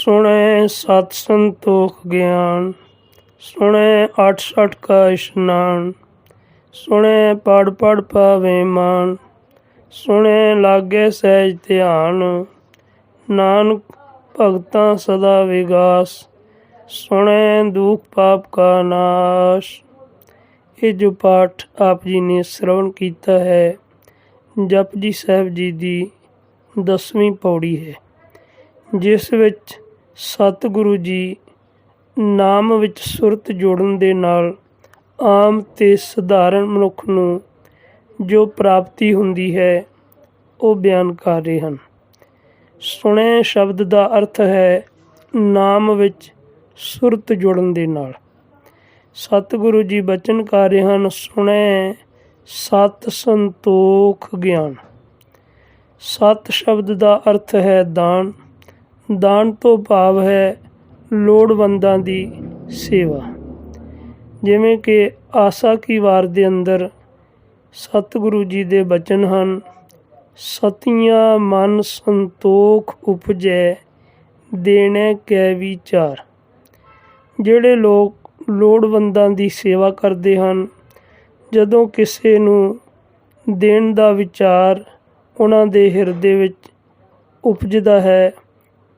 ਸੁਣੈ ਸਤ ਸੰਤੋਖ ਗਿਆਨ, ਸੁਣੇ 68 ਕਾ ਇਸ਼ਨਾਨ, ਸੁਣੈ ਪੜ ਪੜ ਪਾਵੇ ਮਾਨ, ਸੁਣੈ ਲਾਗੇ ਸਹਿਜ ਧਿਆਨ, ਨਾਨਕ ਭਗਤਾਂ ਸਦਾ ਵਿਗਾਸ, ਸੁਣੈ ਦੁਖ ਪਾਪ ਕਾ ਨਾਸ਼। ਇਹ ਜੋ ਪਾਠ ਆਪ ਜੀ ਨੇ ਸ਼ਰਵਣ ਕੀਤਾ ਹੈ, ਜਪਜੀ ਸਾਹਿਬ ਜੀ ਦੀ ਦਸਵੀਂ ਪੌੜੀ ਹੈ, ਜਿਸ ਵਿੱਚ ਸਤਿਗੁਰੂ ਜੀ, ਨਾਮ ਵਿੱਚ ਸੁਰਤ ਜੋੜਨ ਦੇ ਨਾਲ ਆਮ ਤੇ ਸਧਾਰਨ ਮਨੁੱਖ ਨੂੰ ਜੋ ਪ੍ਰਾਪਤੀ ਹੁੰਦੀ ਹੈ, ਉਹ ਬਿਆਨ ਕਰ ਰਹੇ ਹਨ। ਸੁਣੇ ਸ਼ਬਦ ਦਾ ਅਰਥ ਹੈ ਨਾਮ ਵਿੱਚ ਸੁਰਤ ਜੋੜਨ ਦੇ ਨਾਲ। ਸਤਿਗੁਰੂ ਜੀ ਬਚਨ ਕਰ ਰਹੇ ਹਨ ਸੁਣੇ ਸਤ ਸੰਤੋਖ ਗਿਆਨ। ਸਤ ਸ਼ਬਦ ਦਾ ਅਰਥ ਹੈ ਦਾਨ। ਦਾਨ ਤੋਂ ਭਾਵ ਹੈ ਲੋੜਵੰਦਾਂ ਦੀ ਸੇਵਾ। ਜਿਵੇਂ ਕਿ ਆਸਾ ਕੀ ਵਾਰ ਦੇ ਅੰਦਰ ਸਤਿਗੁਰੂ ਜੀ ਦੇ ਬਚਨ ਹਨ, ਸਤੀਆਂ ਮਨ ਸੰਤੋਖ ਉਪਜੈ, ਦੇਣੇ ਕੈ ਵਿਚਾਰ। ਜਿਹੜੇ ਲੋਕ ਲੋੜਵੰਦਾਂ ਦੀ ਸੇਵਾ ਕਰਦੇ ਹਨ, ਜਦੋਂ ਕਿਸੇ ਨੂੰ ਦੇਣ ਦਾ ਵਿਚਾਰ ਉਹਨਾਂ ਦੇ ਹਿਰਦੇ ਵਿੱਚ ਉਪਜਦਾ ਹੈ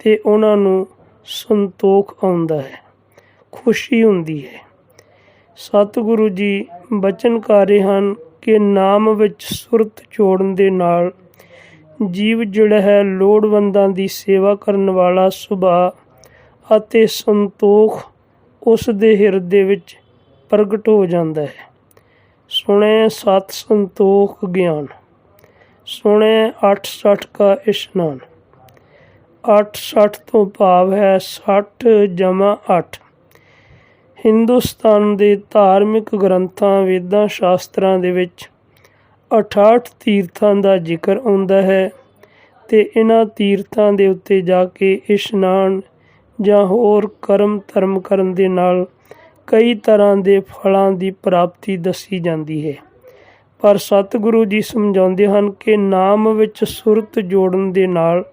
ਤੇ ਉਹਨਾਂ ਨੂੰ ਸੰਤੋਖ ਆਉਂਦਾ ਹੈ, ਖੁਸ਼ੀ ਹੁੰਦੀ ਹੈ। ਸਤਿਗੁਰੂ ਜੀ ਬਚਨ ਕਰ ਰਹੇ ਹਨ ਕਿ ਨਾਮ ਵਿੱਚ ਸੁਰਤ ਜੋੜਨ ਦੇ ਨਾਲ ਜੀਵ ਜਿਹੜਾ ਹੈ ਲੋੜਵੰਦਾਂ ਦੀ ਸੇਵਾ ਕਰਨ ਵਾਲਾ ਸੁਭਾਅ ਅਤੇ ਸੰਤੋਖ ਉਸ ਦੇ ਹਿਰਦੇ ਵਿੱਚ ਪ੍ਰਗਟ ਹੋ ਜਾਂਦਾ ਹੈ। ਸੁਣੇ ਸਤ ਸੰਤੋਖ ਗਿਆਨ, ਸੁਣੇ 68 ਕਾ ਇਸ਼ਨਾਨ। 68 ਤੋਂ ਭਾਵ ਹੈ 60 ਜਮਾ 8 ਹਿੰਦੁਸਤਾਨ ਦੇ ਧਾਰਮਿਕ ਗ੍ਰੰਥਾਂ, ਵੇਦਾਂ, ਸ਼ਾਸਤਰਾਂ ਦੇ ਵਿੱਚ 68 ਤੀਰਥਾਂ ਦਾ ਜ਼ਿਕਰ ਆਉਂਦਾ ਹੈ ਤੇ ਇਹਨਾਂ ਤੀਰਥਾਂ ਦੇ ਉੱਤੇ ਜਾ ਕੇ ਇਸ਼ਨਾਨ ਜਾਂ ਹੋਰ ਕਰਮ ਧਰਮ ਕਰਨ ਦੇ ਨਾਲ ਕਈ ਤਰ੍ਹਾਂ ਦੇ ਫਲਾਂ ਦੀ ਪ੍ਰਾਪਤੀ ਦੱਸੀ ਜਾਂਦੀ ਹੈ। ਪਰ ਸਤਿਗੁਰੂ ਜੀ ਸਮਝਾਉਂਦੇ ਹਨ ਕਿ ਨਾਮ ਵਿੱਚ ਸੁਰਤ ਜੋੜਨ ਦੇ ਨਾਲ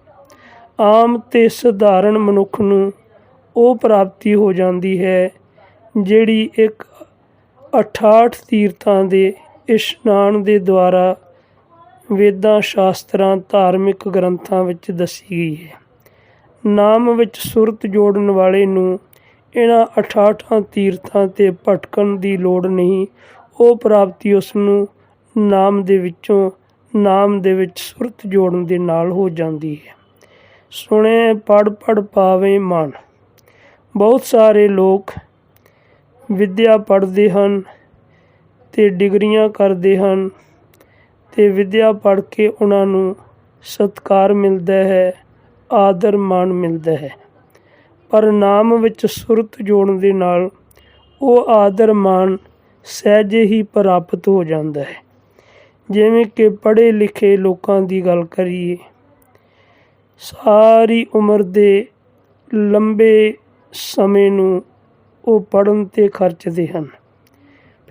ਆਮ ਤੇ ਸਧਾਰਨ ਮਨੁੱਖ ਨੂੰ ਉਹ ਪ੍ਰਾਪਤੀ ਹੋ ਜਾਂਦੀ ਹੈ, ਜਿਹੜੀ ਇੱਕ 68 ਤੀਰਥਾਂ ਦੇ ਇਸ਼ਨਾਨ ਦੇ ਦੁਆਰਾ ਵੇਦਾਂ ਸ਼ਾਸਤਰਾਂ, ਧਾਰਮਿਕ ਗ੍ਰੰਥਾਂ ਵਿੱਚ ਦੱਸੀ ਗਈ ਹੈ। ਨਾਮ ਵਿੱਚ ਸੁਰਤ ਜੋੜਨ ਵਾਲੇ ਨੂੰ ਇਹਨਾਂ 68 ਤੀਰਥਾਂ ਤੇ ਭਟਕਣ ਦੀ ਲੋੜ ਨਹੀਂ। ਉਹ ਪ੍ਰਾਪਤੀ ਉਸ ਨੂੰ ਨਾਮ ਦੇ ਵਿੱਚੋਂ ਨਾਮ ਦੇ ਵਿੱਚ ਸੁਰਤ ਜੋੜਨ ਦੇ ਨਾਲ ਹੋ ਜਾਂਦੀ ਹੈ। ਸੁਣੇ ਪੜ ਪੜ ਪਾਵੇ ਮਨ। ਬਹੁਤ ਸਾਰੇ ਲੋਕ ਵਿੱਦਿਆ ਪੜ੍ਹਦੇ ਹਨ ਤੇ ਡਿਗਰੀਆਂ ਕਰਦੇ ਹਨ ਤੇ ਵਿੱਦਿਆ ਪੜ੍ਹ ਕੇ ਉਹਨਾਂ ਨੂੰ ਸਤਕਾਰ ਮਿਲਦਾ ਹੈ, ਆਦਰ ਮਾਣ ਮਿਲਦਾ ਹੈ। ਪਰ ਨਾਮ ਵਿੱਚ ਸੁਰਤ ਜੋੜਨ ਦੇ ਨਾਲ ਉਹ ਆਦਰ ਮਾਣ ਸਹਿਜੇ ਹੀ ਪ੍ਰਾਪਤ ਹੋ ਜਾਂਦਾ ਹੈ। ਜਿਵੇਂ ਕਿ ਪੜ੍ਹੇ ਲਿਖੇ ਲੋਕਾਂ ਦੀ ਗੱਲ ਕਰੀਏ ਸਾਰੀ ਉਮਰ ਦੇ ਲੰਬੇ ਸਮੇਂ ਨੂੰ ਉਹ ਪੜਨ ਤੇ ਖਰਚਦੇ ਹਨ।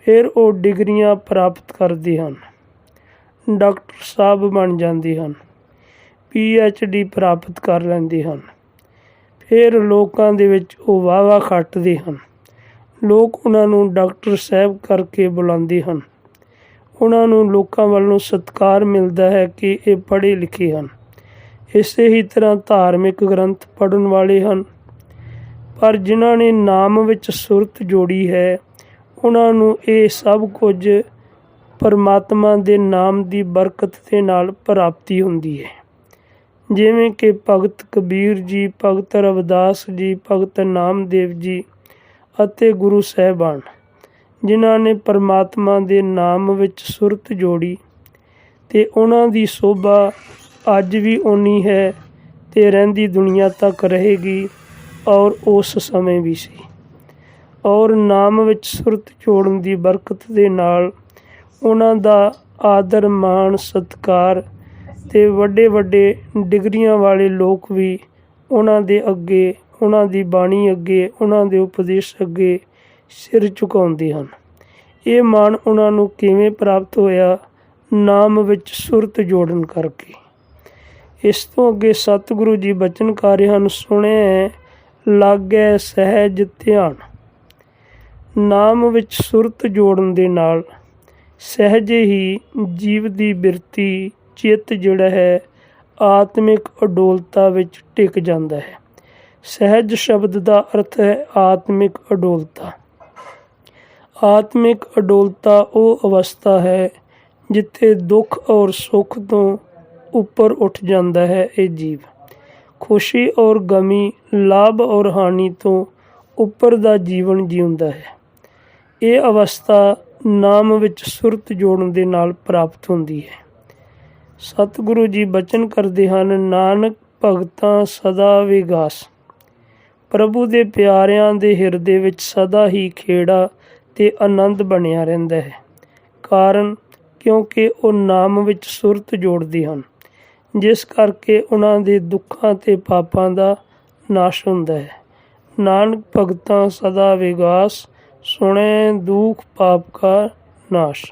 ਫਿਰ ਉਹ ਡਿਗਰੀਆਂ ਪ੍ਰਾਪਤ ਕਰਦੇ ਹਨ। ਡਾਕਟਰ ਸਾਹਿਬ ਬਣ ਜਾਂਦੇ ਹਨ। ਪੀ ਐਚ ਡੀ ਪ੍ਰਾਪਤ ਕਰ ਲੈਂਦੇ ਹਨ। ਫਿਰ ਲੋਕਾਂ ਦੇ ਵਿੱਚ ਉਹ ਵਾਵਾ ਖੱਟਦੇ ਹਨ। ਲੋਕ ਉਹਨਾਂ ਨੂੰ ਡਾਕਟਰ ਸਾਹਿਬ ਕਰਕੇ ਬੁਲਾਉਂਦੇ ਹਨ। ਉਹਨਾਂ ਨੂੰ ਲੋਕਾਂ ਵੱਲੋਂ ਸਤਿਕਾਰ ਮਿਲਦਾ ਹੈ ਕਿ ਇਹ ਪੜ੍ਹੇ ਲਿਖੇ ਹਨ। ਇਸੇ ਹੀ ਤਰ੍ਹਾਂ ਧਾਰਮਿਕ ਗ੍ਰੰਥ ਪੜਨ ਵਾਲੇ ਹਨ। ਪਰ ਜਿਨ੍ਹਾਂ ਨੇ ਨਾਮ ਵਿੱਚ ਸੁਰਤ ਜੋੜੀ ਹੈ, ਉਹਨਾਂ ਨੂੰ ਇਹ ਸਭ ਕੁਝ ਪਰਮਾਤਮਾ ਦੇ ਨਾਮ ਦੀ ਬਰਕਤ ਦੇ ਨਾਲ ਪ੍ਰਾਪਤੀ ਹੁੰਦੀ ਹੈ। ਜਿਵੇਂ ਕਿ ਭਗਤ ਕਬੀਰ ਜੀ, ਭਗਤ ਰਵਿਦਾਸ ਜੀ, ਭਗਤ ਨਾਮਦੇਵ ਜੀ ਅਤੇ ਗੁਰੂ ਸਾਹਿਬਾਨ, ਜਿਨ੍ਹਾਂ ਨੇ ਪਰਮਾਤਮਾ ਦੇ ਨਾਮ ਵਿੱਚ ਸੁਰਤ ਜੋੜੀ ਤੇ ਉਹਨਾਂ ਦੀ ਸੋਭਾ ਅੱਜ ਵੀ ਓਨੀ ਹੈ ਤੇ ਰਹਿੰਦੀ ਦੁਨੀਆ ਤੱਕ ਰਹੇਗੀ ਔਰ ਉਸ ਸਮੇਂ ਵੀ ਸੀ। ਔਰ ਨਾਮ ਵਿੱਚ ਸੁਰਤ ਜੋੜਨ ਦੀ ਬਰਕਤ ਦੇ ਨਾਲ ਉਹਨਾਂ ਦਾ ਆਦਰ, ਮਾਣ, ਸਤਕਾਰ ਤੇ ਵੱਡੇ ਵੱਡੇ ਡਿਗਰੀਆਂ ਵਾਲੇ ਲੋਕ ਵੀ ਉਹਨਾਂ ਦੇ ਅੱਗੇ, ਉਹਨਾਂ ਦੀ ਬਾਣੀ ਅੱਗੇ, ਉਹਨਾਂ ਦੇ ਉਪਦੇਸ਼ ਅੱਗੇ ਸਿਰ ਝੁਕਾਉਂਦੇ ਹਨ। ਇਹ ਮਾਣ ਉਹਨਾਂ ਨੂੰ ਕਿਵੇਂ ਪ੍ਰਾਪਤ ਹੋਇਆ? ਨਾਮ ਵਿੱਚ ਸੁਰਤ ਜੋੜਨ ਕਰਕੇ। ਇਸ ਤੋਂ ਅੱਗੇ ਸਤਿਗੁਰੂ ਜੀ ਬਚਨ ਕਰ ਰਹੇ ਹਨ ਸੁਣਿਆ ਲਾਗੈ, ਸਹਿਜ, ਧਿਆਨ। ਨਾਮ ਵਿੱਚ ਸੁਰਤ ਜੋੜਨ ਦੇ ਨਾਲ ਸਹਿਜ ਹੀ ਜੀਵ ਦੀ ਬਿਰਤੀ, ਚਿੱਤ ਜਿਹੜਾ ਹੈ, ਆਤਮਿਕ ਅਡੋਲਤਾ ਵਿੱਚ ਟਿਕ ਜਾਂਦਾ ਹੈ। ਸਹਿਜ ਸ਼ਬਦ ਦਾ ਅਰਥ ਹੈ ਆਤਮਿਕ ਅਡੋਲਤਾ। ਆਤਮਿਕ ਅਡੋਲਤਾ ਉਹ ਅਵਸਥਾ ਹੈ ਜਿੱਥੇ ਦੁੱਖ ਔਰ ਸੁੱਖ ਤੋਂ ਉੱਪਰ ਉੱਠ ਜਾਂਦਾ ਹੈ ਇਹ ਜੀਵ। ਖੁਸ਼ੀ ਔਰ ਗਮੀ, ਲਾਭ ਔਰ ਹਾਨੀ ਤੋਂ ਉੱਪਰ ਦਾ ਜੀਵਨ ਜਿਉਂਦਾ ਹੈ। ਇਹ ਅਵਸਥਾ ਨਾਮ ਵਿੱਚ ਸੁਰਤ ਜੋੜਨ ਦੇ ਨਾਲ ਪ੍ਰਾਪਤ ਹੁੰਦੀ ਹੈ। ਸਤਿਗੁਰੂ ਜੀ ਬਚਨ ਕਰਦੇ ਹਨ, ਨਾਨਕ ਭਗਤਾਂ ਸਦਾ ਵਿਗਾਸ। ਪ੍ਰਭੂ ਦੇ ਪਿਆਰਿਆਂ ਦੇ ਹਿਰਦੇ ਵਿੱਚ ਸਦਾ ਹੀ ਖੇੜਾ ਤੇ ਆਨੰਦ ਬਣਿਆ ਰਹਿੰਦਾ ਹੈ। ਕਾਰਨ ਕਿਉਂਕਿ ਉਹ ਨਾਮ ਵਿੱਚ ਸੁਰਤ ਜੋੜਦੇ ਹਨ। ਜਿਸ ਕਰਕੇ ਉਹਨਾਂ ਦੇ ਦੁੱਖਾਂ ਤੇ ਪਾਪਾਂ ਦਾ ਨਾਸ਼ ਹੁੰਦਾ ਹੈ। ਨਾਨਕ ਭਗਤਾਂ ਸਦਾ ਵਿਗਾਸ, ਸੁਣੇ ਦੁਖ ਪਾਪ ਕਾ ਨਾਸ਼।